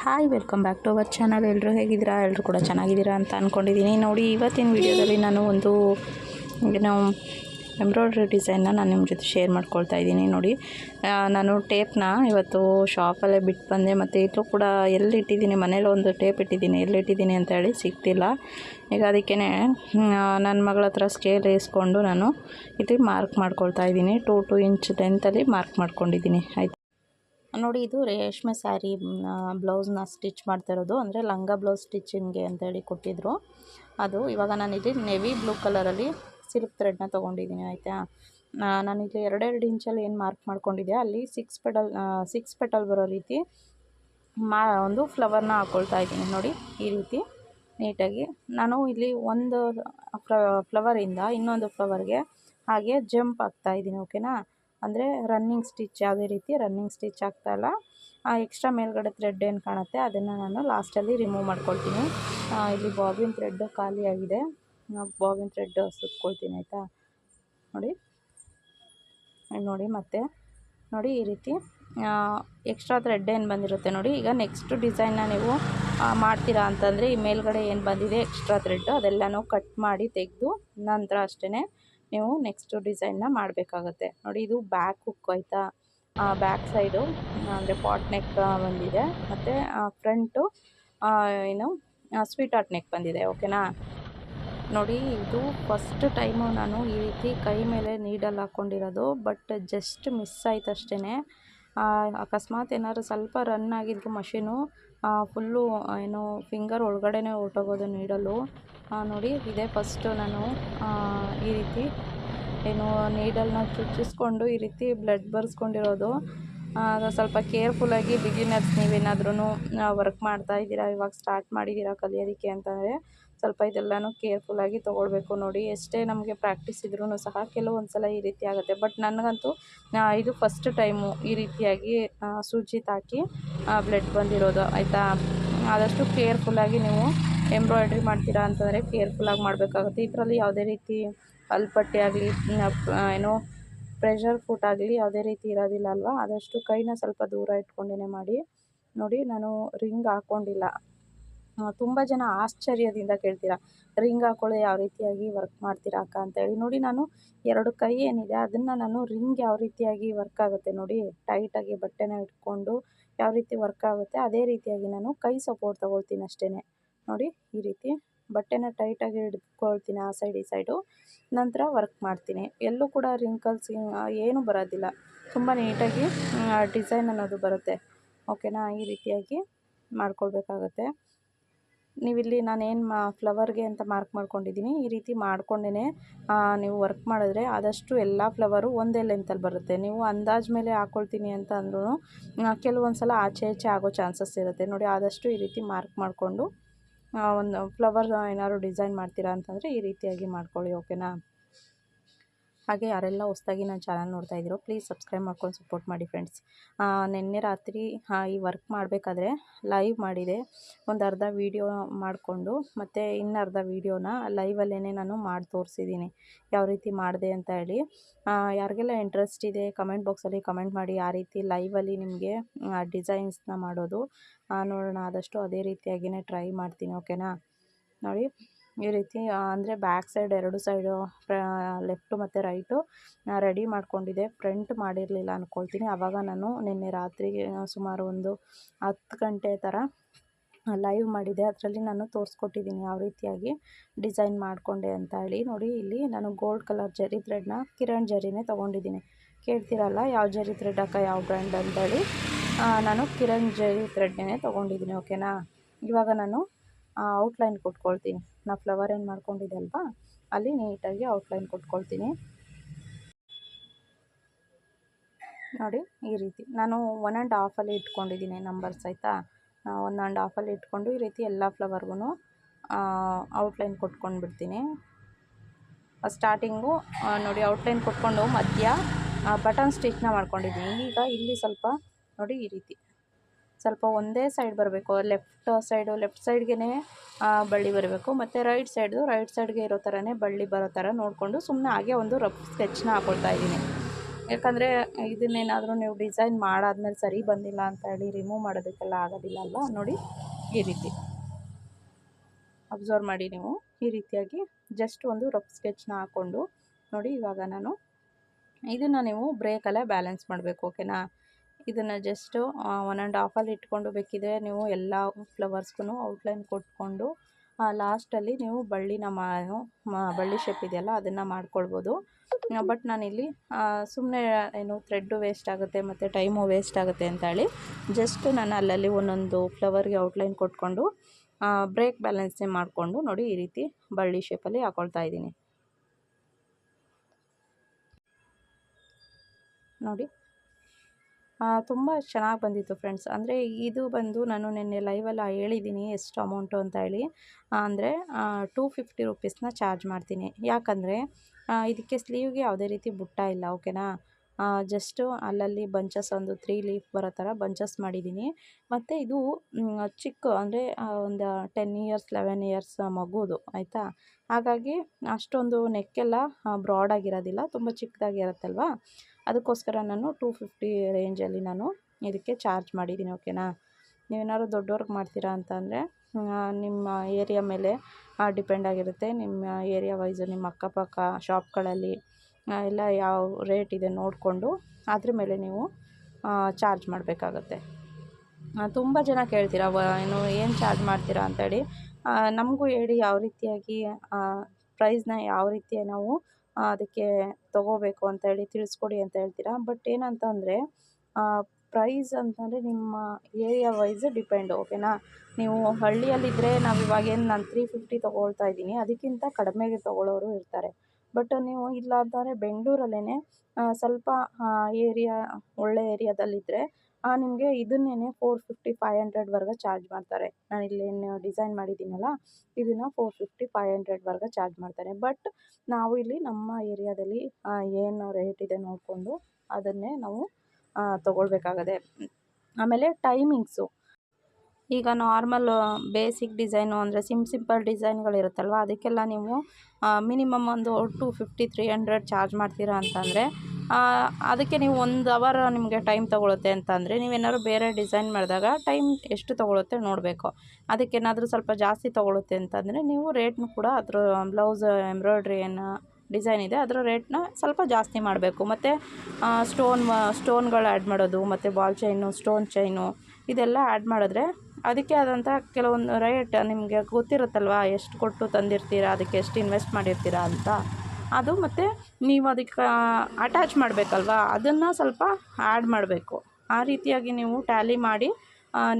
Hi, welcome back to our channel. ಎಲ್ಲರೂ ಹೇಗಿದ್ದೀರಾ? ಎಲ್ಲರೂ ಕೂಡ ಚೆನ್ನಾಗಿದ್ದೀರಾ ಅಂತ ಅಂದ್ಕೊಂಡಿದ್ದೀನಿ ನೋಡಿ, ಇವತ್ತಿನ ವಿಡಿಯೋದಲ್ಲಿ ನಾನು ಒಂದು, ಏನು, ಎಂಬ್ರಾಯ್ಡ್ರಿ ಡಿಸೈನ್ನ ನಾನು ನಿಮ್ಮ ಜೊತೆ ಶೇರ್ ಮಾಡ್ಕೊಳ್ತಾ ಇದ್ದೀನಿ. ನೋಡಿ ನಾನು ಟೇಪ್ನ ಇವತ್ತು ಶಾಪಲ್ಲೇ ಬಿಟ್ಟು ಬಂದೆ. ಮತ್ತು ಇಲ್ಲೂ ಕೂಡ ಎಲ್ಲಿಟ್ಟಿದ್ದೀನಿ? ಮನೇಲಿ ಒಂದು ಟೇಪ್ ಇಟ್ಟಿದ್ದೀನಿ. ಎಲ್ಲಿಟ್ಟಿದ್ದೀನಿ ಅಂತ ಹೇಳಿ ಸಿಗ್ತಿಲ್ಲ. ಈಗ ಅದಕ್ಕೇ ನನ್ನ ಮಗಳ ಹತ್ರ ಸ್ಕೇಲ್ ಇಸ್ಕೊಂಡು ನಾನು ಇಲ್ಲಿ ಮಾರ್ಕ್ ಮಾಡ್ಕೊಳ್ತಾ ಇದ್ದೀನಿ. ಟೂ ಟು ಇಂಚ್ ಲೆಂತಲ್ಲಿ ಮಾರ್ಕ್ ಮಾಡ್ಕೊಂಡಿದ್ದೀನಿ. ಆಯ್ತು? ನೋಡಿ ಇದು ರೇಷ್ಮೆ ಸ್ಯಾರಿ ಬ್ಲೌಸ್ನ ಸ್ಟಿಚ್ ಮಾಡ್ತಾ ಇರೋದು. ಅಂದರೆ ಲಂಗ ಬ್ಲೌಸ್ ಸ್ಟಿಚಿಂಗ್ಗೆ ಅಂತೇಳಿ ಕೊಟ್ಟಿದ್ದರು ಅದು ಇವಾಗ ನಾನಿಲ್ಲಿ ನೆವಿ ಬ್ಲೂ ಕಲರಲ್ಲಿ ಸಿಲ್ಕ್ ಥ್ರೆಡ್ನ ತೊಗೊಂಡಿದ್ದೀನಿ, ಆಯಿತಾ? ನಾನಿಲ್ಲಿ ಎರಡೆರಡು ಇಂಚಲ್ಲಿ ಏನು ಮಾರ್ಕ್ ಮಾಡ್ಕೊಂಡಿದ್ದೆ ಅಲ್ಲಿ ಸಿಕ್ಸ್ ಪೆಟಲ್ ಸಿಕ್ಸ್ ಪೆಟಲ್ ಬರೋ ರೀತಿ ಮಾ, ಒಂದು ಫ್ಲವರ್ನ ಹಾಕ್ಕೊಳ್ತಾ ಇದ್ದೀನಿ ನೋಡಿ ಈ ರೀತಿ ನೀಟಾಗಿ. ನಾನು ಇಲ್ಲಿ ಒಂದು ಫ್ಲವರಿಂದ ಇನ್ನೊಂದು ಫ್ಲವರ್ಗೆ ಹಾಗೆ ಜಂಪ್ ಆಗ್ತಾ ಇದ್ದೀನಿ, ಓಕೆನಾ? ಅಂದರೆ ರನ್ನಿಂಗ್ ಸ್ಟಿಚ್ ಯಾವುದೇ ರೀತಿ ರನ್ನಿಂಗ್ ಸ್ಟಿಚ್ ಆಗ್ತಾಯಿಲ್ಲ ಆ ಎಕ್ಸ್ಟ್ರಾ ಮೇಲ್ಗಡೆ ಥ್ರೆಡ್ ಏನು ಕಾಣುತ್ತೆ ಅದನ್ನು ನಾನು ಲಾಸ್ಟಲ್ಲಿ ರಿಮೂವ್ ಮಾಡ್ಕೊಳ್ತೀನಿ. ಇಲ್ಲಿ ಬಾಬಿನ್ ಥ್ರೆಡ್ ಖಾಲಿಯಾಗಿದೆ ಬಾಬಿನ್ ಥ್ರೆಡ್ ಸುತ್ಕೊಳ್ತೀನಿ ಆಯಿತಾ? ನೋಡಿ. ನೋಡಿ ಮತ್ತೆ. ನೋಡಿ ಈ ರೀತಿ ಎಕ್ಸ್ಟ್ರಾ ಥ್ರೆಡ್ ಏನು ಬಂದಿರುತ್ತೆ ನೋಡಿ. ಈಗ ನೆಕ್ಸ್ಟ್ ಡಿಸೈನ್ನ ನೀವು ಮಾಡ್ತೀರಾ ಅಂತಂದರೆ ಈ ಮೇಲ್ಗಡೆ ಏನು ಬಂದಿದೆ ಎಕ್ಸ್ಟ್ರಾ ಥ್ರೆಡ್ ಅದೆಲ್ಲನೂ ಕಟ್ ಮಾಡಿ ತೆಗೆದು ನಂತರ ಅಷ್ಟೇ ನೀವು ನೆಕ್ಸ್ಟ್ ಡಿಸೈನ್ನ ಮಾಡಬೇಕಾಗತ್ತೆ. ನೋಡಿ ಇದು ಬ್ಯಾಕ್ ಹುಕ್ ಆಯಿತಾ? ಬ್ಯಾಕ್ ಸೈಡು ಅಂದರೆ ಪಾಟ್ ನೆಕ್ ಬಂದಿದೆ. ಮತ್ತು ಫ್ರಂಟು ಏನು ಸ್ವೀಟ್ ಆರ್ಟ್ ನೆಕ್ ಬಂದಿದೆ ಓಕೆನಾ ನೋಡಿ, ಇದು ಫಸ್ಟ್ ಟೈಮು ನಾನು ಈ ರೀತಿ ಕೈ ಮೇಲೆ ನೀಡಲ್ಲಿ ಹಾಕ್ಕೊಂಡಿರೋದು ಬಟ್ ಜಸ್ಟ್ ಮಿಸ್ ಆಯ್ತು ಅಷ್ಟೇ ಅಕಸ್ಮಾತ್ ಏನಾದ್ರು ಸ್ವಲ್ಪ ರನ್ ಆಗಿದ್ದು ಮಷೀನು ಫುಲ್ಲು ಏನು ಫಿಂಗರ್ ಒಳಗಡೆನೇ ಹೊರ್ಟೋಗೋದು ನೀಡಲು ನೋಡಿ, ಇದೇ ಫಸ್ಟು ನಾನು ಈ ರೀತಿ ಏನು ನೀಡಲ್ನ ಚುಚ್ಚಿಸ್ಕೊಂಡು ಈ ರೀತಿ ಬ್ಲಡ್ ಬರ್ಸ್ಕೊಂಡಿರೋದು. ಸ್ವಲ್ಪ ಕೇರ್ಫುಲ್ಲಾಗಿ ಬಿಗಿನರ್ಸ್ ನೀವೇನಾದ್ರೂ ವರ್ಕ್ ಮಾಡ್ತಾ ಇದ್ದೀರಾ, ಇವಾಗ ಸ್ಟಾರ್ಟ್ ಮಾಡಿದ್ದೀರಾ ಕಲಿಯೋದಕ್ಕೆ ಅಂತಂದರೆ ಸ್ವಲ್ಪ ಇದೆಲ್ಲನೂ ಕೇರ್ಫುಲ್ಲಾಗಿ ತೊಗೊಳ್ಬೇಕು ನೋಡಿ. ಎಷ್ಟೇ ನಮಗೆ ಪ್ರಾಕ್ಟೀಸ್ ಇದ್ರೂ ಸಹ ಕೆಲವೊಂದು ಸಲ ಈ ರೀತಿ ಆಗುತ್ತೆ. ಬಟ್ ನನಗಂತೂ ಇದು ಫಸ್ಟ್ ಟೈಮು ಈ ರೀತಿಯಾಗಿ ಸೂಜಿ ತಾಕಿ ಬ್ಲಡ್ ಬಂದಿರೋದು. ಆಯಿತಾ? ಆದಷ್ಟು ಕೇರ್ಫುಲ್ಲಾಗಿ ನೀವು ಎಂಬ್ರಾಯ್ಡ್ರಿ ಮಾಡ್ತೀರಾ ಅಂತಂದರೆ ಕೇರ್ಫುಲ್ಲಾಗಿ ಮಾಡಬೇಕಾಗುತ್ತೆ. ಇದರಲ್ಲಿ ಯಾವುದೇ ರೀತಿ ಅಲ್ಪಟ್ಟೆ ಆಗಲಿ ಏನೋ ಪ್ರೆಷರ್ ಫುಟ್ ಆಗಲಿ ಯಾವುದೇ ರೀತಿ ಇರೋದಿಲ್ಲ ಅಲ್ವಾ? ಆದಷ್ಟು ಕೈನ ಸ್ವಲ್ಪ ದೂರ ಇಟ್ಕೊಂಡೇ ಮಾಡಿ, ನೋಡಿ ನಾನು ರಿಂಗ್ ಹಾಕ್ಕೊಂಡಿಲ್ಲ ತುಂಬ ಜನ ಆಶ್ಚರ್ಯದಿಂದ ಕೇಳ್ತೀರಾ, ರಿಂಗ್ ಹಾಕೊಳ್ಳೋ ಯಾವ ರೀತಿಯಾಗಿ ವರ್ಕ್ ಮಾಡ್ತೀರಾ ಅಕ್ಕ? ಅಂತೇಳಿ ನೋಡಿ ನಾನು ಎರಡು ಕೈ ಏನಿದೆ, ಅದನ್ನು ನಾನು ರಿಂಗ್ ಯಾವ ರೀತಿಯಾಗಿ ವರ್ಕ್ ಆಗುತ್ತೆ ನೋಡಿ, ಟೈಟಾಗಿ ಬಟ್ಟೆನ ಇಟ್ಕೊಂಡು ಯಾವ ರೀತಿ ವರ್ಕ್ ಆಗುತ್ತೆ, ಅದೇ ರೀತಿಯಾಗಿ ನಾನು ಕೈ ಸಪೋರ್ಟ್ ತೊಗೊಳ್ತೀನಿ ಅಷ್ಟೇ ನೋಡಿ, ಈ ರೀತಿ ಬಟ್ಟೆನ ಟೈಟಾಗಿ ಹಿಡ್ಕೊಳ್ತೀನಿ ಆ ಸೈಡ್ ಈ ಸೈಡು ನಂತರ ವರ್ಕ್ ಮಾಡ್ತೀನಿ. ಎಲ್ಲೂ ಕೂಡ ರಿಂಕಲ್ಸ್ ಏನೂ ಬರೋದಿಲ್ಲ. ತುಂಬ ನೀಟಾಗಿ ಡಿಸೈನ್ ಅನ್ನೋದು ಬರುತ್ತೆ. ಓಕೆನಾ ಈ ರೀತಿಯಾಗಿ ಮಾಡ್ಕೊಳ್ಬೇಕಾಗತ್ತೆ. ನೀವಿಲ್ಲಿ ನಾನೇನು ಮಾ, ಫ್ಲವರ್ಗೆ ಅಂತ ಮಾರ್ಕ್ ಮಾಡ್ಕೊಂಡಿದ್ದೀನಿ. ಈ ರೀತಿ ಮಾಡ್ಕೊಂಡೇ ನೀವು ವರ್ಕ್ ಮಾಡಿದ್ರೆ ಆದಷ್ಟು ಎಲ್ಲ ಫ್ಲವರು ಒಂದೇ ಲೆಂತಲ್ಲಿ ಬರುತ್ತೆ. ನೀವು ಅಂದಾಜು ಮೇಲೆ ಹಾಕ್ಕೊಳ್ತೀನಿ ಅಂತ ಅಂದ್ರೂ ಕೆಲವೊಂದು ಸಲ ಆಚೆ ಈಚೆ ಆಗೋ ಚಾನ್ಸಸ್ ಇರುತ್ತೆ. ನೋಡಿ, ಆದಷ್ಟು ಈ ರೀತಿ ಮಾರ್ಕ್ ಮಾಡಿಕೊಂಡು ಒಂದು ಫ್ಲವರ್ ಏನಾದ್ರು ಡಿಸೈನ್ ಮಾಡ್ತೀರಾ ಅಂತಂದರೆ ಈ ರೀತಿಯಾಗಿ ಮಾಡ್ಕೊಳ್ಳಿ, ಓಕೆನಾ? ಹಾಗೆ ಯಾರೆಲ್ಲ ಹೊಸ್ದಾಗಿ ನನ್ನ ಚಾನಲ್ ನೋಡ್ತಾ ಇದ್ದೀರೋ ಪ್ಲೀಸ್ ಸಬ್ಸ್ಕ್ರೈಬ್ ಮಾಡ್ಕೊಂಡು ಸಪೋರ್ಟ್ ಮಾಡಿ ಫ್ರೆಂಡ್ಸ್ ನಿನ್ನೆ ರಾತ್ರಿ ಈ ವರ್ಕ್ ಮಾಡಬೇಕಾದ್ರೆ ಲೈವ್ ಮಾಡಿದೆ. ಒಂದು ಅರ್ಧ ವೀಡಿಯೋ ಮಾಡಿಕೊಂಡು, ಮತ್ತು ಇನ್ನು ಅರ್ಧ ವೀಡಿಯೋನ ಲೈವಲ್ಲೇ ನಾನು ಮಾಡಿ ತೋರಿಸಿದ್ದೀನಿ. ಯಾವ ರೀತಿ ಮಾಡಿದೆ ಅಂತ ಹೇಳಿ. ಯಾರಿಗೆಲ್ಲ ಇಂಟ್ರೆಸ್ಟ್ ಇದೆ ಕಮೆಂಟ್ ಬಾಕ್ಸಲ್ಲಿ ಕಮೆಂಟ್ ಮಾಡಿ ಆ ರೀತಿ ಲೈವಲ್ಲಿ ನಿಮಗೆ ಡಿಸೈನ್ಸ್ನ ಮಾಡೋದು ನೋಡೋಣ. ಆದಷ್ಟು ಅದೇ ರೀತಿಯಾಗಿಯೇ ಟ್ರೈ ಮಾಡ್ತೀನಿ ಓಕೆನಾ ನೋಡಿ. ಈ ರೀತಿ ಅಂದರೆ ಬ್ಯಾಕ್ ಸೈಡ್ ಎರಡು ಸೈಡು ಲೆಫ್ಟು ಮತ್ತು ರೈಟು ರೆಡಿ ಮಾಡ್ಕೊಂಡಿದ್ದೆ. ಫ್ರಂಟ್ ಮಾಡಿರಲಿಲ್ಲ ಅಂದ್ಕೊಳ್ತೀನಿ ಆವಾಗ ನಾನು ನಿನ್ನೆ ರಾತ್ರಿಗೆ ಸುಮಾರು ಒಂದು ಹತ್ತು ಗಂಟೆ ಥರ ಲೈವ್ ಮಾಡಿದೆ ಅದರಲ್ಲಿ ನಾನು ತೋರಿಸ್ಕೊಟ್ಟಿದ್ದೀನಿ ಯಾವ ರೀತಿಯಾಗಿ ಡಿಸೈನ್ ಮಾಡಿಕೊಂಡೆ ಅಂತ ಹೇಳಿ. ನೋಡಿ, ಇಲ್ಲಿ ನಾನು ಗೋಲ್ಡ್ ಕಲರ್ ಜರಿ ಥ್ರೆಡ್ನ ಕಿರಣ್ ಜರಿನೇ ತೊಗೊಂಡಿದ್ದೀನಿ. ಕೇಳ್ತಿರಲ್ಲ ಯಾವ ಜರಿ ಥ್ರೆಡ್ ಅಕ್ಕ, ಯಾವ ಬ್ರ್ಯಾಂಡ್ ಅಂತೇಳಿ ನಾನು ಕಿರಣ್ ಜರಿ ಥ್ರೆಡ್ನೇ ತೊಗೊಂಡಿದ್ದೀನಿ, ಓಕೆನಾ? ಇವಾಗ ನಾನು ಔಟ್ಲೈನ್ ಕೊಟ್ಕೊಳ್ತೀನಿ. ನಾ ಫ್ಲವರ್ ಏನು ಮಾಡ್ಕೊಂಡಿದ್ದೆ ಅಲ್ವಾ? ಅಲ್ಲಿ ನೀಟಾಗಿ ಔಟ್ಲೈನ್ ಕೊಟ್ಕೊಳ್ತೀನಿ. ನೋಡಿ, ಈ ರೀತಿ. ನಾನು ಒನ್ ಆ್ಯಂಡ್ ಹಾಫಲ್ಲಿ ಇಟ್ಕೊಂಡಿದ್ದೀನಿ ನಂಬರ್ಸ್ ಆಯಿತಾ? ಒನ್ ಆ್ಯಂಡ್ ಹಾಫಲ್ಲಿ ಇಟ್ಕೊಂಡು ಈ ರೀತಿ ಎಲ್ಲ ಫ್ಲವರ್ಗೂ ಔಟ್ಲೈನ್ ಕೊಟ್ಕೊಂಡು ಬಿಡ್ತೀನಿ ಸ್ಟಾರ್ಟಿಂಗು ನೋಡಿ ಔಟ್ಲೈನ್ ಕೊಟ್ಕೊಂಡು ಮಧ್ಯ ಬಟನ್ ಸ್ಟಿಚ್ನ ಮಾಡ್ಕೊಂಡಿದ್ದೀನಿ. ಈಗ ಇಲ್ಲಿ ಸ್ವಲ್ಪ, ನೋಡಿ, ಈ ರೀತಿ. ಸ್ವಲ್ಪ ಒಂದೇ ಸೈಡ್ ಬರಬೇಕು. ಲೆಫ್ಟ್ ಸೈಡು ಲೆಫ್ಟ್ ಸೈಡ್ಗೆ ಬಳ್ಳಿ ಬರಬೇಕು. ಮತ್ತು ರೈಟ್ ಸೈಡು ರೈಟ್ ಸೈಡ್ಗೆ ಇರೋ ಥರನೇ ಬಳ್ಳಿ ಬರೋ ಥರ ನೋಡಿಕೊಂಡು ಸುಮ್ಮನೆ ಹಾಗೆ ಒಂದು ರಫ್ ಸ್ಕೆಚ್ನ ಹಾಕೊಳ್ತಾ ಇದ್ದೀನಿ. ಯಾಕಂದರೆ ಇದನ್ನೇನಾದರೂ ನೀವು ಡಿಸೈನ್ ಮಾಡಾದ್ಮೇಲೆ ಸರಿ ಬಂದಿಲ್ಲ ಅಂತ ಹೇಳಿ ರಿಮೂವ್ ಮಾಡೋದಕ್ಕೆಲ್ಲ ಆಗೋದಿಲ್ಲ ಅಲ್ವಾ? ನೋಡಿ ಈ ರೀತಿ. ಅಬ್ಸರ್ವ್ ಮಾಡಿ ನೀವು. ಈ ರೀತಿಯಾಗಿ ಜಸ್ಟ್ ಒಂದು ರಫ್ ಸ್ಕೆಚ್ನ ಹಾಕ್ಕೊಂಡು ನೋಡಿ ಇವಾಗ ನಾನು ಇದನ್ನು ನೀವು ಬ್ರೇಕಲ್ಲೇ ಬ್ಯಾಲೆನ್ಸ್ ಮಾಡಬೇಕು ಓಕೆನಾ ಇದನ್ನು ಜಸ್ಟು ಒನ್ ಆ್ಯಂಡ್ ಹಾಫಲ್ಲಿ ಇಟ್ಕೊಂಡು ಬೇಕಿದ್ರೆ ನೀವು ಎಲ್ಲ ಫ್ಲವರ್ಸ್ಗೂ ಔಟ್ಲೈನ್ ಕೊಟ್ಕೊಂಡು ಲಾಸ್ಟಲ್ಲಿ ನೀವು ಬಳ್ಳಿನ ಮಾ ಬಳ್ಳಿ ಶೇಪ್ ಇದೆಯಲ್ಲ ಅದನ್ನು ಮಾಡ್ಕೊಳ್ಬೋದು. ಬಟ್ ನಾನಿಲ್ಲಿ ಸುಮ್ಮನೆ ಏನು ಥ್ರೆಡ್ಡು ವೇಸ್ಟ್ ಆಗುತ್ತೆ ಮತ್ತು ಟೈಮು ವೇಸ್ಟ್ ಆಗುತ್ತೆ ಅಂತ ಹೇಳಿ ಜಸ್ಟ್ ನಾನು ಅಲ್ಲಲ್ಲಿ ಒಂದೊಂದು ಫ್ಲವರ್ಗೆ ಔಟ್ಲೈನ್ ಕೊಟ್ಕೊಂಡು ಬ್ರೇಕ್ ಬ್ಯಾಲೆನ್ಸ್ನೇ ಮಾಡಿಕೊಂಡು ನೋಡಿ ಈ ರೀತಿ ಬಳ್ಳಿ ಶೇಪಲ್ಲಿ ಹಾಕೊಳ್ತಾ ಇದ್ದೀನಿ. ನೋಡಿ. ತುಂಬ ಚೆನ್ನಾಗಿ ಬಂದಿತ್ತು ಫ್ರೆಂಡ್ಸ್. ಅಂದರೆ ಇದು ಬಂದು ನಾನು ನಿನ್ನೆ ಲೈವಲ್ಲಿ ಹೇಳಿದ್ದೀನಿ ಎಷ್ಟು ಅಮೌಂಟು ಅಂತ ಹೇಳಿ. ಅಂದರೆ ಟೂ ಫಿಫ್ಟಿ ರುಪೀಸ್ನ ಚಾರ್ಜ್ ಮಾಡ್ತೀನಿ. ಯಾಕಂದರೆ ಇದಕ್ಕೆ ಸ್ಲೀವ್ಗೆ ಯಾವುದೇ ರೀತಿ ಬುಟ್ಟ ಇಲ್ಲ ಓಕೆನಾ ಜಸ್ಟು ಅಲ್ಲಲ್ಲಿ ಬಂಚಸ್ ಒಂದು ತ್ರೀ ಲೀಫ್ ಬರೋ ಥರ ಬಂಚಸ್ ಮಾಡಿದ್ದೀನಿ ಮತ್ತು ಇದು ಚಿಕ್ಕ, ಅಂದರೆ ಒಂದು ಟೆನ್ ಇಯರ್ಸ್ ಲೆವೆನ್ ಇಯರ್ಸ್ ಮಗುದು, ಆಯಿತಾ? ಹಾಗಾಗಿ ಅಷ್ಟೊಂದು ನೆಕ್ಕೆಲ್ಲ ಬ್ರಾಡಾಗಿರೋದಿಲ್ಲ ತುಂಬ ಚಿಕ್ಕದಾಗಿರುತ್ತಲ್ವ ಅದಕ್ಕೋಸ್ಕರ ನಾನು ಟೂ ಫಿಫ್ಟಿ ರೇಂಜಲ್ಲಿ ನಾನು ಇದಕ್ಕೆ ಚಾರ್ಜ್ ಮಾಡಿದ್ದೀನಿ, ಓಕೆನಾ? ನೀವೇನಾದ್ರು ದೊಡ್ಡವ್ರಿಗೆ ಮಾಡ್ತೀರಾ ಅಂತ ಅಂದರೆ ನಿಮ್ಮ ಏರಿಯಾ ಮೇಲೆ ಡಿಪೆಂಡ್ ಆಗಿರುತ್ತೆ. ನಿಮ್ಮ ಏರಿಯಾ ವೈಸು ನಿಮ್ಮ ಅಕ್ಕಪಕ್ಕ ಶಾಪ್ಗಳಲ್ಲಿ ಎಲ್ಲ ಯಾವ ರೇಟ್ ಇದೆ ನೋಡಿಕೊಂಡು ಅದ್ರ ಮೇಲೆ ನೀವು ಚಾರ್ಜ್ ಮಾಡಬೇಕಾಗತ್ತೆ. ತುಂಬ ಜನ ಕೇಳ್ತೀರಾ ಏನು ಏನು ಚಾರ್ಜ್ ಮಾಡ್ತೀರಾ ಅಂತೇಳಿ ನಮಗೂ ಹೇಳಿ ಯಾವ ರೀತಿಯಾಗಿ ಪ್ರೈಸ್ನ ಯಾವ ರೀತಿ ನಾವು ಅದಕ್ಕೆ ತೊಗೋಬೇಕು ಅಂತೇಳಿ ತಿಳಿಸ್ಕೊಡಿ ಅಂತ ಹೇಳ್ತೀರಾ? ಬಟ್ ಏನಂತ ಅಂದರೆ ಪ್ರೈಸ್ ಅಂತಂದರೆ ನಿಮ್ಮ ಏರಿಯಾ ವೈಸ್ ಡಿಪೆಂಡ್ ಓಕೆನಾ ನೀವು ಹಳ್ಳಿಯಲ್ಲಿದ್ದರೆ ನಾವು ಇವಾಗ ಏನು ನಾನು ತ್ರೀ ಫಿಫ್ಟಿ ತೊಗೊಳ್ತಾ ಇದ್ದೀನಿ, ಅದಕ್ಕಿಂತ ಕಡಿಮೆಗೆ ತೊಗೊಳ್ಳೋರು ಇರ್ತಾರೆ. ಬಟ್ ನೀವು ಇಲ್ಲ ಅಂತಂದರೆ ಬೆಂಗಳೂರಲ್ಲೇ ಸ್ವಲ್ಪ ಏರಿಯಾ ಒಳ್ಳೆ ಏರಿಯಾದಲ್ಲಿದ್ದರೆ ನಿಮಗೆ ಇದನ್ನೇ ಫೋರ್ ಫಿಫ್ಟಿ ಫೈವ್ ಹಂಡ್ರೆಡ್ವರೆಗೆ ಚಾರ್ಜ್ ಮಾಡ್ತಾರೆ. ನಾನು ಇಲ್ಲೇನು ಡಿಸೈನ್ ಮಾಡಿದ್ದೀನಲ್ಲ, ಇದನ್ನು ಫೋರ್ ಫಿಫ್ಟಿ ಫೈವ್ ಹಂಡ್ರೆಡ್ವರೆಗೆ ಚಾರ್ಜ್ ಮಾಡ್ತಾರೆ. ಬಟ್ ನಾವು ಇಲ್ಲಿ ನಮ್ಮ ಏರಿಯಾದಲ್ಲಿ ಏನು ರೇಟ್ ಇದೆ ನೋಡಿಕೊಂಡು ಅದನ್ನೇ ನಾವು ತೊಗೊಳ್ಬೇಕಾಗದೆ. ಆಮೇಲೆ ಟೈಮಿಂಗ್ಸು ಈಗ ನಾರ್ಮಲ್ ಬೇಸಿಕ್ ಡಿಸೈನು ಅಂದರೆ ಸಿಮ್ ಸಿಂಪಲ್ ಡಿಸೈನ್ಗಳಿರುತ್ತಲ್ವ ಅದಕ್ಕೆಲ್ಲ ನೀವು ಮಿನಿಮಮ್ ಒಂದು two fifty three hundred charge ಮಾಡ್ತೀರಾ ಅಂತಂದರೆ ಅದಕ್ಕೆ ನೀವು ಒಂದು ಅವರ್ ನಿಮಗೆ ಟೈಮ್ ತೊಗೊಳುತ್ತೆ ಅಂತಂದರೆ ನೀವೇನಾದ್ರು ಬೇರೆ ಡಿಸೈನ್ ಮಾಡಿದಾಗ ಟೈಮ್ ಎಷ್ಟು ತೊಗೊಳುತ್ತೆ ನೋಡಬೇಕು. ಅದಕ್ಕೇನಾದರೂ ಸ್ವಲ್ಪ ಜಾಸ್ತಿ ತೊಗೊಳುತ್ತೆ ಅಂತಂದರೆ ನೀವು ರೇಟ್ನು ಕೂಡ ಅದ್ರ ಬ್ಲೌಸ್ ಎಂಬ್ರಾಯ್ಡ್ರಿ ಏನು ಡಿಸೈನ್ ಇದೆ, ಅದರ ರೇಟ್ನ ಸ್ವಲ್ಪ ಜಾಸ್ತಿ ಮಾಡಬೇಕು. ಮತ್ತು ಸ್ಟೋನ್ ಸ್ಟೋನ್ಗಳು ಆ್ಯಡ್ ಮಾಡೋದು, ಮತ್ತು ಬಾಲ್ ಚೈನು ಸ್ಟೋನ್ ಚೈನು ಇದೆಲ್ಲ ಆ್ಯಡ್ ಮಾಡಿದ್ರೆ ಅದಕ್ಕೆ ಆದಂಥ ಕೆಲವೊಂದು ರೇಟ್ ನಿಮಗೆ ಗೊತ್ತಿರುತ್ತಲ್ವ, ಎಷ್ಟು ಕೊಟ್ಟು ತಂದಿರ್ತೀರಾ, ಅದಕ್ಕೆ ಎಷ್ಟು ಇನ್ವೆಸ್ಟ್ ಮಾಡಿರ್ತೀರಾ ಅಂತ. ಅದು ಮತ್ತು ನೀವು ಅದಕ್ಕೆ ಅಟ್ಯಾಚ್ ಮಾಡಬೇಕಲ್ವ? ಅದನ್ನು ಸ್ವಲ್ಪ ಆ್ಯಡ್ ಮಾಡಬೇಕು. ಆ ರೀತಿಯಾಗಿ ನೀವು ಟ್ಯಾಲಿ ಮಾಡಿ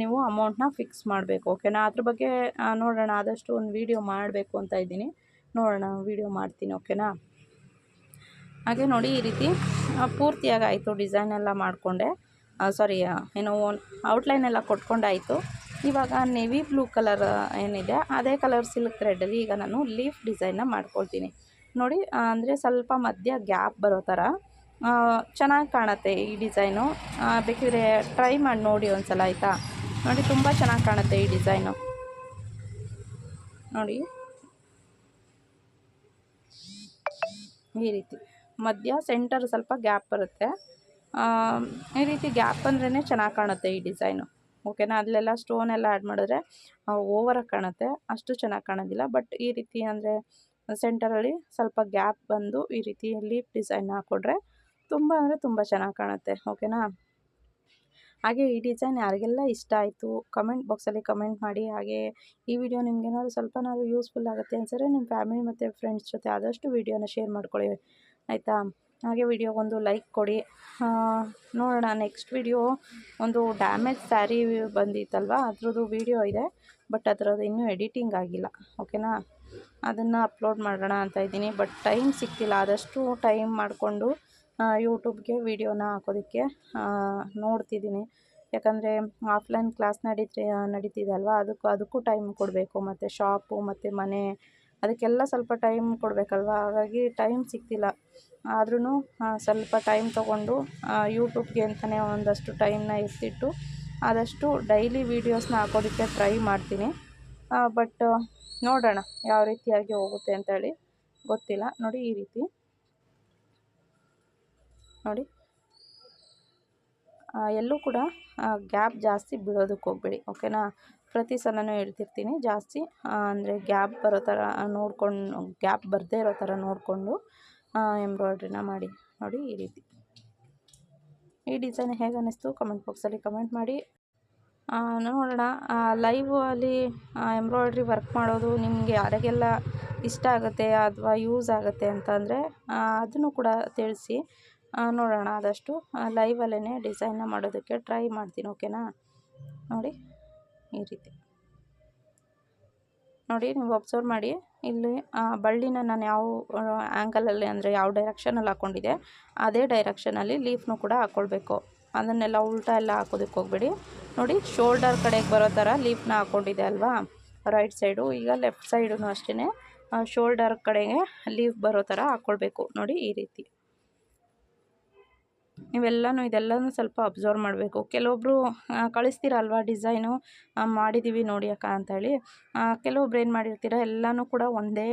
ನೀವು ಅಮೌಂಟನ್ನ ಫಿಕ್ಸ್ ಮಾಡಬೇಕು ಓಕೆನಾ ಅದ್ರ ಬಗ್ಗೆ ನೋಡೋಣ. ಆದಷ್ಟು ಒಂದು ವೀಡಿಯೋ ಮಾಡಬೇಕು ಅಂತ ಇದ್ದೀನಿ. ನೋಡೋಣ ವೀಡಿಯೋ ಮಾಡ್ತೀನಿ ಓಕೆನಾ ಹಾಗೆ ನೋಡಿ, ಈ ರೀತಿ ಪೂರ್ತಿಯಾಗಿ ಆಯಿತು ಡಿಸೈನ್ ಎಲ್ಲ ಮಾಡಿಕೊಂಡೆ. ಸಾರಿ ಏನೋ ಔಟ್ಲೈನ್ ಎಲ್ಲ ಕೊಟ್ಕೊಂಡಾಯಿತು. ಇವಾಗ ನೆವಿ ಬ್ಲೂ ಕಲರ್ ಏನಿದೆ, ಅದೇ ಕಲರ್ ಸಿಲ್ಕ್ ಥ್ರೆಡ್ಡಲ್ಲಿ ಈಗ ನಾನು ಲೀಫ್ ಡಿಸೈನ್ನ ಮಾಡ್ಕೊಳ್ತೀನಿ. ನೋಡಿ ಅಂದರೆ ಸ್ವಲ್ಪ ಮಧ್ಯ ಗ್ಯಾಪ್ ಬರೋ ಥರ ಚೆನ್ನಾಗಿ ಕಾಣುತ್ತೆ ಈ ಡಿಸೈನು. ಬೇಕಿದ್ರೆ ಟ್ರೈ ಮಾಡಿ ನೋಡಿ ಒಂದು ಸಲ ಆಯಿತಾ? ನೋಡಿ, ತುಂಬ ಚೆನ್ನಾಗಿ ಕಾಣುತ್ತೆ ಈ ಡಿಸೈನು. ನೋಡಿ. ಈ ರೀತಿ. ಮಧ್ಯ, ಸೆಂಟರ್ ಸ್ವಲ್ಪ ಗ್ಯಾಪ್ ಬರುತ್ತೆ. ಈ ರೀತಿ ಗ್ಯಾಪ್ ಅಂದ್ರೇ ಚೆನ್ನಾಗಿ ಕಾಣುತ್ತೆ ಈ ಡಿಸೈನು. ಓಕೆನಾ? ಅಲ್ಲೆಲ್ಲ ಸ್ಟೋನ್ ಎಲ್ಲ ಆ್ಯಡ್ ಮಾಡಿದ್ರೆ ಓವರಾಗಿ ಕಾಣುತ್ತೆ. ಅಷ್ಟು ಚೆನ್ನಾಗಿ ಕಾಣೋದಿಲ್ಲ. ಬಟ್ ಈ ರೀತಿ ಅಂದರೆ ಸೆಂಟರಲ್ಲಿ ಸ್ವಲ್ಪ ಗ್ಯಾಪ್ ಬಂದು ಈ ರೀತಿಯಲ್ಲಿ ಡಿಸೈನ್ ಹಾಕ್ಕೊಂಡ್ರೆ ತುಂಬ ಅಂದರೆ ತುಂಬ ಚೆನ್ನಾಗಿ ಕಾಣುತ್ತೆ ಓಕೆನಾ ಹಾಗೆ ಈ ಡಿಸೈನ್ ಯಾರಿಗೆಲ್ಲ ಇಷ್ಟ ಆಯಿತು ಕಮೆಂಟ್ ಬಾಕ್ಸಲ್ಲಿ ಕಮೆಂಟ್ ಮಾಡಿ, ಹಾಗೆ ಈ ವಿಡಿಯೋ ನಿಮ್ಗೇನಾದ್ರು ಸ್ವಲ್ಪನಾದ್ರು ಯೂಸ್ಫುಲ್ ಆಗುತ್ತೆ ಅನ್ಸರೆ ನಿಮ್ಮ ಫ್ಯಾಮಿಲಿ ಮತ್ತು ಫ್ರೆಂಡ್ಸ್ ಜೊತೆ ಆದಷ್ಟು ವಿಡಿಯೋನ ಶೇರ್ ಮಾಡ್ಕೊಳ್ಳಿ, ಆಯಿತಾ? ಹಾಗೆ ವಿಡಿಯೋಗೊಂದು ಲೈಕ್ ಕೊಡಿ. ನೋಡೋಣ ನೆಕ್ಸ್ಟ್ ವಿಡಿಯೋ ಒಂದು ಡ್ಯಾಮೇಜ್ ಸ್ಯಾರಿ ಬಂದಿತ್ತಲ್ವ? ಅದ್ರದ್ದು ವಿಡಿಯೋ ಇದೆ ಬಟ್ ಅದರದ್ದು ಇನ್ನೂ ಎಡಿಟಿಂಗ್ ಆಗಿಲ್ಲ ಓಕೆನಾ ಅದನ್ನು ಅಪ್ಲೋಡ್ ಮಾಡೋಣ ಅಂತ ಇದ್ದೀನಿ ಬಟ್ ಟೈಮ್ ಸಿಕ್ತಿಲ್ಲ ಆದಷ್ಟು ಟೈಮ್ ಮಾಡಿಕೊಂಡು ಯೂಟ್ಯೂಬ್ಗೆ ವೀಡಿಯೋನ ಹಾಕೋದಕ್ಕೆ ನೋಡ್ತಿದ್ದೀನಿ. ಯಾಕಂದರೆ ಆಫ್ಲೈನ್ ಕ್ಲಾಸ್ ನಡೀತಿ ನಡೀತಿದೆ ಅಲ್ವಾ? ಅದಕ್ಕೂ ಅದಕ್ಕೂ ಟೈಮ್ ಕೊಡಬೇಕು. ಮತ್ತು ಶಾಪು ಮತ್ತು ಮನೆ ಅದಕ್ಕೆಲ್ಲ ಸ್ವಲ್ಪ ಟೈಮ್ ಕೊಡಬೇಕಲ್ವ? ಹಾಗಾಗಿ ಟೈಮ್ ಸಿಗ್ತಿಲ್ಲ. ಆದ್ರೂ ಸ್ವಲ್ಪ ಟೈಮ್ ತೊಗೊಂಡು ಯೂಟ್ಯೂಬ್ಗೆ ಅಂತಲೇ ಒಂದಷ್ಟು ಟೈಮ್ನ ಎತ್ತಿಟ್ಟು, ಆದಷ್ಟು ಡೈಲಿ ವೀಡಿಯೋಸ್ನ ಹಾಕೋದಕ್ಕೆ ಟ್ರೈ ಮಾಡ್ತೀನಿ. ಬಟ್, ನೋಡೋಣ ಯಾವ ರೀತಿಯಾಗಿ ಹೋಗುತ್ತೆ ಅಂತೇಳಿ ಗೊತ್ತಿಲ್ಲ. ನೋಡಿ ಈ ರೀತಿ. ನೋಡಿ. ಎಲ್ಲೂ ಕೂಡ ಗ್ಯಾಪ್ ಜಾಸ್ತಿ ಬಿಡೋದಕ್ಕೆ ಹೋಗಬೇಡಿ, ಓಕೆನಾ? ಪ್ರತಿ ಸಲನೂ ಹೇಳ್ತಿರ್ತೀನಿ, ಜಾಸ್ತಿ ಅಂದರೆ ಗ್ಯಾಪ್ ಬರೋ ಥರ ನೋಡ್ಕೊಂಡು, ಗ್ಯಾಪ್ ಬರದೇ ಇರೋ ಥರ ನೋಡಿಕೊಂಡು ಎಂಬ್ರಾಯ್ಡ್ರಿನ ಮಾಡಿ, ನೋಡಿ ಈ ರೀತಿ. ಈ ಡಿಸೈನ್ ಹೇಗೆ ಅನ್ನಿಸ್ತು ಕಮೆಂಟ್ ಬಾಕ್ಸಲ್ಲಿ ಕಮೆಂಟ್ ಮಾಡಿ. ನೋಡೋಣ ಲೈವ್ ಅಲ್ಲಿ ಎಂಬ್ರಾಯ್ಡ್ರಿ ವರ್ಕ್ ಮಾಡೋದು ನಿಮಗೆ ಯಾರಿಗೆಲ್ಲ ಇಷ್ಟ ಆಗುತ್ತೆ ಅಥವಾ ಯೂಸ್ ಆಗುತ್ತೆ ಅಂತಂದರೆ ಅದನ್ನು ಕೂಡ ತಿಳಿಸಿ. ನೋಡೋಣ ಆದಷ್ಟು. ಲೈವಲ್ಲೇ ಡಿಸೈನ್ನ ಮಾಡೋದಕ್ಕೆ ಟ್ರೈ ಮಾಡ್ತೀನಿ ಓಕೆನಾ ನೋಡಿ, ಈ ರೀತಿ. ನೋಡಿ, ನೀವು ಒಬ್ಸರ್ವ್ ಮಾಡಿ. ಇಲ್ಲಿ ಬಳ್ಳಿನ ನಾನು ಯಾವ ಆ್ಯಂಗಲಲ್ಲಿ ಅಂದರೆ ಯಾವ ಡೈರೆಕ್ಷನಲ್ಲಿ ಹಾಕ್ಕೊಂಡಿದ್ದೆ ಅದೇ ಡೈರೆಕ್ಷನಲ್ಲಿ ಲೀಫ್ನು ಕೂಡ ಹಾಕ್ಕೊಳ್ಬೇಕು ಅದನ್ನೆಲ್ಲ ಉಲ್ಟಾ ಎಲ್ಲ ಹಾಕೋದಕ್ಕೆ ಹೋಗ್ಬೇಡಿ. ನೋಡಿ ಶೋಲ್ಡರ್ ಕಡೆಗೆ ಬರೋ ಥರ ಲೀಫ್ನ ಹಾಕ್ಕೊಂಡಿದೆ ಅಲ್ವಾ? ರೈಟ್ ಸೈಡು ಈಗ ಲೆಫ್ಟ್ ಸೈಡು ಅಷ್ಟೇ ಶೋಲ್ಡರ್ ಕಡೆಗೆ ಲೀಫ್ ಬರೋ ಥರ ಹಾಕ್ಕೊಳ್ಬೇಕು ನೋಡಿ, ಈ ರೀತಿ. ನೀವೆಲ್ಲನೂ ಇದೆಲ್ಲನೂ ಸ್ವಲ್ಪ ಅಬ್ಸರ್ವ್ ಮಾಡಬೇಕು. ಕೆಲವೊಬ್ಬರು ಕಳಿಸ್ತೀರಲ್ವ ಡಿಸೈನು? ಮಾಡಿದ್ದೀವಿ ನೋಡಿ ಅಕ್ಕ ಅಂತೇಳಿ. ಆ, ಕೆಲವೊಬ್ರು ಏನು ಮಾಡಿರ್ತೀರ ಎಲ್ಲನೂ ಕೂಡ ಒಂದೇ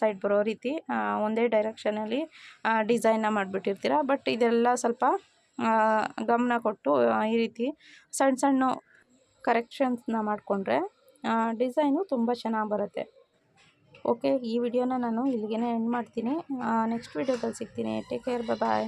ಸೈಡ್ ಬರೋ ರೀತಿ ಒಂದೇ ಡೈರೆಕ್ಷನಲ್ಲಿ ಡಿಸೈನ್ನ ಮಾಡಿಬಿಟ್ಟಿರ್ತೀರ. ಬಟ್ ಇದೆಲ್ಲ ಸ್ವಲ್ಪ ಗಮನ ಕೊಟ್ಟು ಈ ರೀತಿ ಸಣ್ಣ ಸಣ್ಣ ಕರೆಕ್ಷನ್ಸ್ನ ಮಾಡಿಕೊಂಡ್ರೆ ಡಿಸೈನು ತುಂಬ ಚೆನ್ನಾಗಿ ಬರುತ್ತೆ. ಓಕೆ ಈ ವಿಡಿಯೋನ ನಾನು ಇಲ್ಲಿಗೆ ಎಂಡ್ ಮಾಡ್ತೀನಿ. ನೆಕ್ಸ್ಟ್ ವಿಡಿಯೋದಲ್ಲಿ ಸಿಗ್ತೀನಿ. Take care bye